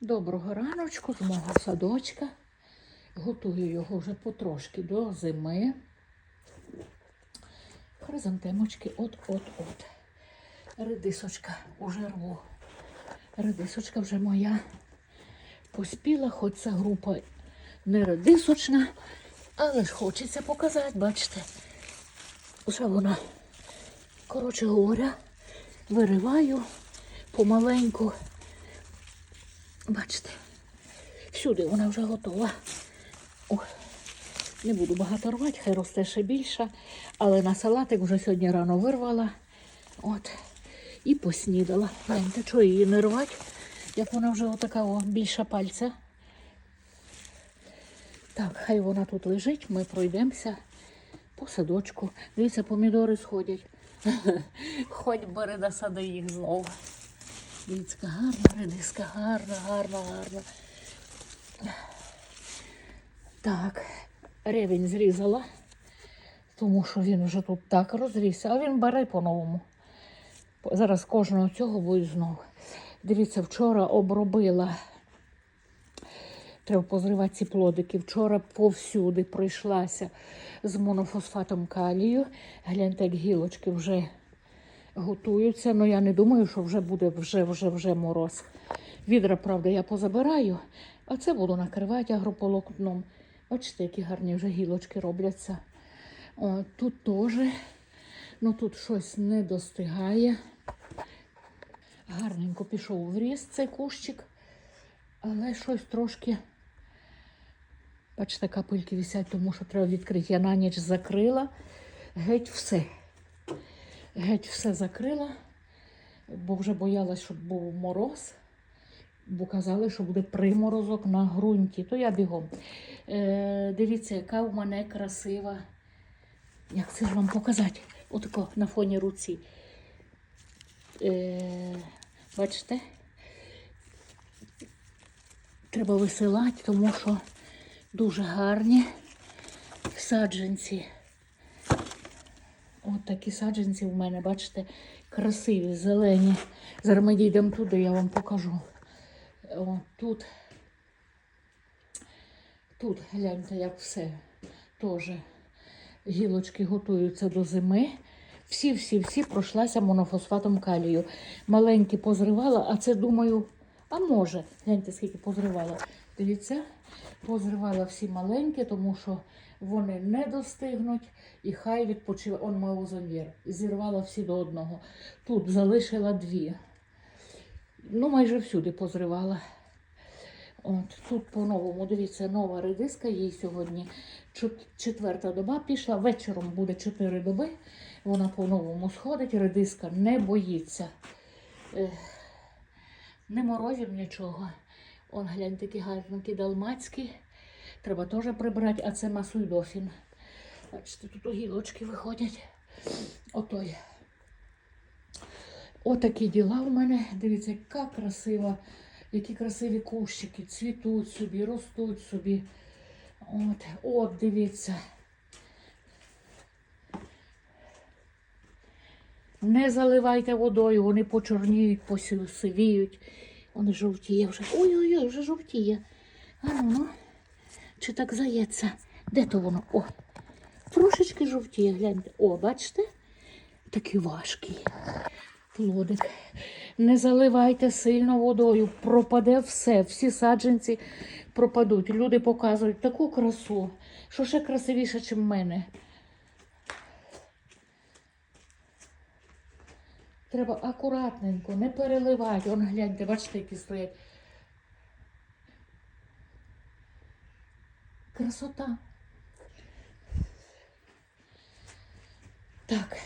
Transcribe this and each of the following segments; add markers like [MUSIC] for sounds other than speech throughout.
Доброго раночку з мого садочка. Готую його вже потрошки до зими. Хризантемочки от-от-от. Редисочка уже рву. Редисочка вже моя поспіла, хоч ця група не редисочна, але ж хочеться показати, бачите. Вже вона, коротше говоря, вириваю помаленьку. Бачите, всюди вона вже готова. Ох, не буду багато рвати, хай росте ще більше. Але на салатик вже сьогодні рано вирвала. От. І поснідала. Гляньте, що її не рвати, як вона вже отака о, більша пальця. Так, хай вона тут лежить, ми пройдемося по садочку. Дивіться, помідори сходять. [LAUGHS] Хоч бери насади їх знову. Дивіться, гарна редиска, гарна, гарна, гарна. Так, ревень зрізала, тому що він вже тут так розрісся, а він бере по-новому. Зараз кожного цього буде знову. Дивіться, вчора обробила. Треба позривати ці плодики. Вчора повсюди пройшлася з монофосфатом калію. Гляньте, як гілочки вже готуються. Ну я не думаю, що вже буде вже, вже, вже мороз. Відра, правда, я позабираю, а це буду накривати агрополотном. Бачите, які гарні вже гілочки робляться. О, тут теж, ну тут щось не достигає. Гарненько пішов в ріст цей кущик, але щось трошки. Бачите, капельки висять, тому що треба відкрити. Я на ніч закрила геть все. Геть все закрила, бо вже боялась, щоб був мороз, бо казали, що буде приморозок на ґрунті. То я бігом. Е, дивіться, яка у мене красива. Як це ж вам показати? Отако на фоні руці. Е, бачите? Треба висилати, тому що дуже гарні саджанці. От такі саджанці в мене, бачите, красиві, зелені. Зараз ми дійдемо туди, я вам покажу. О, тут, тут, гляньте, як все. Теж гілочки готуються до зими. Всі-всі-всі пройшлася монофосфатом калію. Маленькі позривала, а це думаю, а може, гляньте, скільки позривала. Дивіться, позривала всі маленькі, тому що вони не достигнуть і хай відпочиває. Он маузоньєр. Зірвала всі до одного. Тут залишила дві. Ну, майже всюди позривала. От тут по-новому, дивіться, нова редиска, їй сьогодні четверта доба пішла. Вечором буде чотири доби. Вона по-новому сходить. Редиска не боїться. Не морозів нічого. Он глянь, такі гарненькі далмацькі. Треба теж прибрати, а це масуйдофін. Бачите, тут огілочки виходять. Отой. Отакі діла у мене. Дивіться, яка красива, які красиві кущики, цвітуть собі, ростуть собі. От, от, дивіться. Не заливайте водою, вони почорніють, посивіють. Вони жовтіє вже. Ой-ой-ой, вже жовтіє. А ну, ну. Чи так зається? Де то воно? О, трошечки жовтіє, гляньте. О, бачите? Такий важкий плодик. Не заливайте сильно водою, пропаде все, всі саджанці пропадуть. Люди показують таку красу, що ще красивіше, ніж в мене. Треба акуратненько, не переливати. Он гляньте, бачите, які стоять. Красота. Так,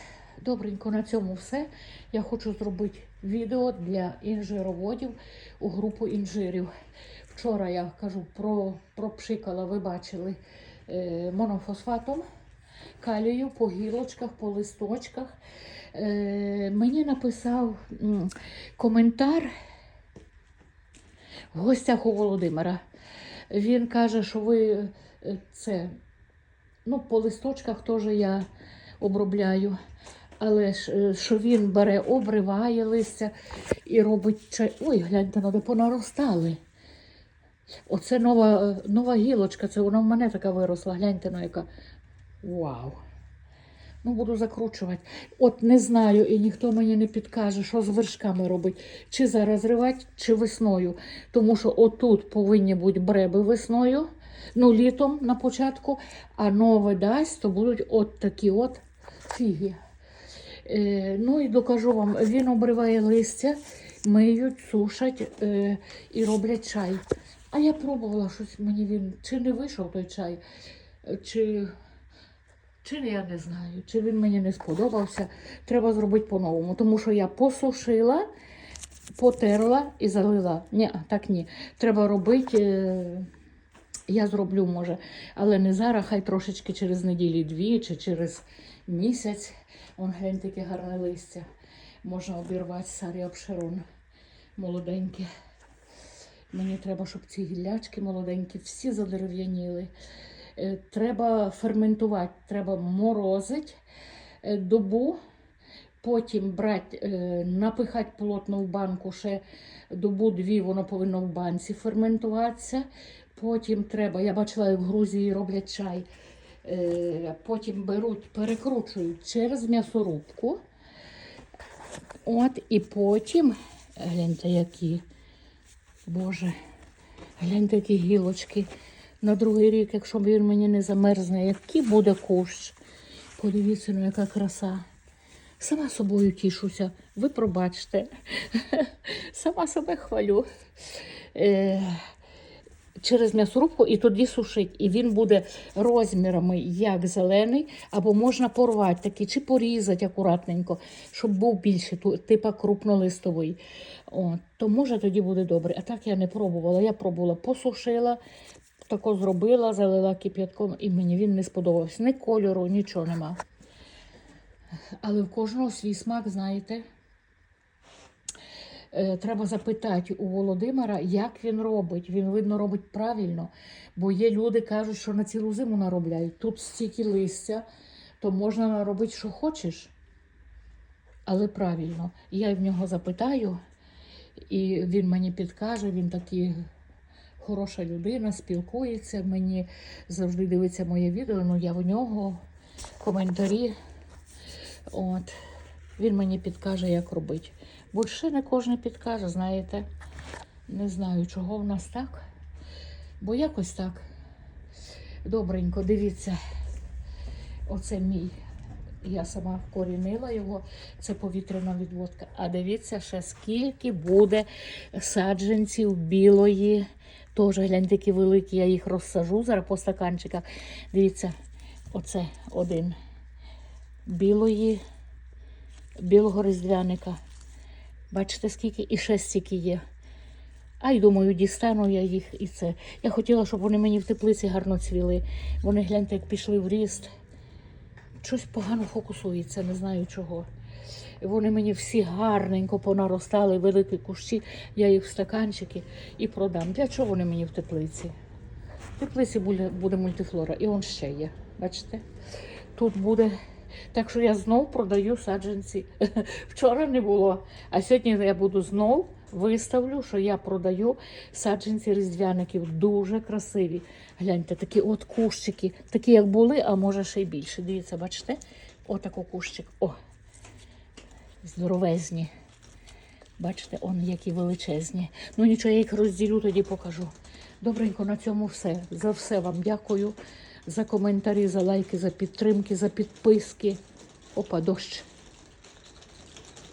добренько на цьому все. Я хочу зробити відео для інжироводів у групу інжирів. Вчора я кажу про, пропшикала, ви бачили, е, монофосфатом калію по гілочках, по листочках. Е, мені написав коментар в гостях у Володимира. Він каже, що ви е, це, ну, по листочках теж я обробляю. Але е, що він бере, обриває листя і робить чай. Ой, гляньте, де понаростали. Оце нова, нова гілочка, це вона в мене така виросла. Гляньте, ну яка. Вау! Ну, буду закручувати. От не знаю, і ніхто мені не підкаже, що з вершками робити. Чи зараз ривати, чи весною. Тому що отут повинні бути бреби весною, ну, літом на початку, а нове дасть, то будуть от такі от фіги. Е, ну і докажу вам, він обриває листя, миють, сушать е, і роблять чай. А я пробувала щось мені він чи не вийшов той чай, е, чи, чи я не знаю, чи він мені не сподобався. Треба зробити по-новому, тому що я посушила, потерла і залила. Ні, так ні. Треба робити. Е, я зроблю, може, але не зараз, хай трошечки через неділі дві чи через місяць. Он глянь таке гарне листя. Можна обірвати сарі обширон молоденькі. Мені треба, щоб ці гіллячки молоденькі всі задерев'яніли. Е, Треба ферментувати, треба морозити е, добу, потім брати, е, напихати плотно в банку ще добу-дві, воно повинно в банці ферментуватися. Потім треба, я бачила, як в Грузії роблять чай. Потім беруть, перекручують через м'ясорубку. От, і потім, гляньте, які, Боже, гляньте, які гілочки. На другий рік, якщо він мені не замерзне, який буде кущ. Подивіться, ну яка краса. Сама собою тішуся, ви пробачте. [LAUGHS] Сама себе хвалю. Е, через м'ясорубку і тоді сушить. І він буде розмірами як зелений, або можна порвати такий, чи порізати акуратненько, щоб був більше, типа крупнолистовий. От, то може тоді буде добре. А так я не пробувала. Я пробувала, посушила, тако зробила, залила кип'ятком, і мені він не сподобався. Ні кольору, нічого нема. Але в кожного свій смак, знаєте. Е, Треба запитати у Володимира, як він робить. Він, видно, робить правильно. Бо є люди, кажуть, що на цілу зиму наробляють. Тут стільки листя, то можна наробити, що хочеш. Але правильно. Я в нього запитаю, і він мені підкаже, він такий хороша людина, спілкується. Мені завжди дивиться моє відео, ну я в нього коментарі. От. Він мені підкаже, як робити. Бо не кожен підкаже, знаєте. Не знаю, чого в нас так. Бо якось так. Добренько, дивіться. Оце мій. Я сама вкорінила його, це повітряна відводка. А дивіться ще скільки буде саджанців білої. Теж гляньте, які великі, я їх розсажу зараз по стаканчиках. Дивіться, оце один. Білої, білого різдвяника. Бачите, скільки і ще стільки є. А й думаю, дістану я їх і це. Я хотіла, щоб вони мені в теплиці гарно цвіли. Вони гляньте, як пішли в ріст. Щось погано фокусується, не знаю чого. Вони мені всі гарненько понаростали, великі кущі, я їх в стаканчики і продам. Для чого вони мені в теплиці? В теплиці буде, буде мультифлора, і он ще є. Бачите? Тут буде. Так що я знов продаю саджанці. [LAUGHS] Вчора не було. А сьогодні я буду знов виставлю, що я продаю саджанці різдвяників. Дуже красиві. Гляньте, такі от кущики, такі як були, а може ще й більше. Дивіться, бачите? Отако кущик. О, здоровезні. Бачите, он які величезні. Ну нічого, я їх розділю, тоді покажу. Добренько, на цьому все. За все вам дякую. За коментарі, за лайки, за підтримки, за підписки. Опа, дощ.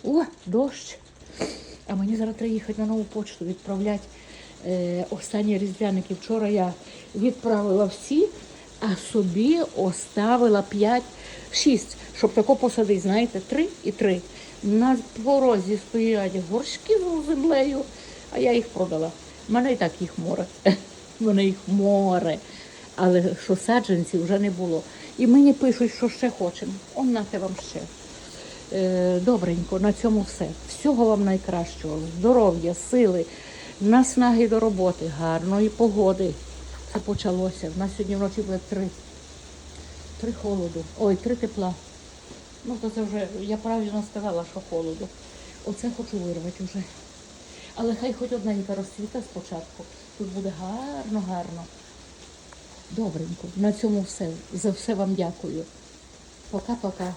О, дощ. А мені зараз треба їхати на нову почту відправляти е, останні різдвяники. Вчора я відправила всі, а собі оставила 5, 6, щоб тако посадити, знаєте, 3 і 3. На порозі стоять горшки з землею, а я їх продала. У мене і так їх море. [LAUGHS] У мене їх море. Але що саджанців вже не було. І мені пишуть, що ще хочемо. Он нате вам ще. Е, Добренько, на цьому все. Всього вам найкращого. Здоров'я, сили, наснаги до роботи, гарної погоди. Це почалося. У нас сьогодні вночі буде три. Три холоду. Ой, три тепла. Ну, то це вже, я правильно сказала, що холоду. Оце хочу вирвати вже. Але хай хоч одненька розцвіта спочатку. Тут буде гарно, гарно. Добренько. На цьому все. За все вам дякую. Пока-пока.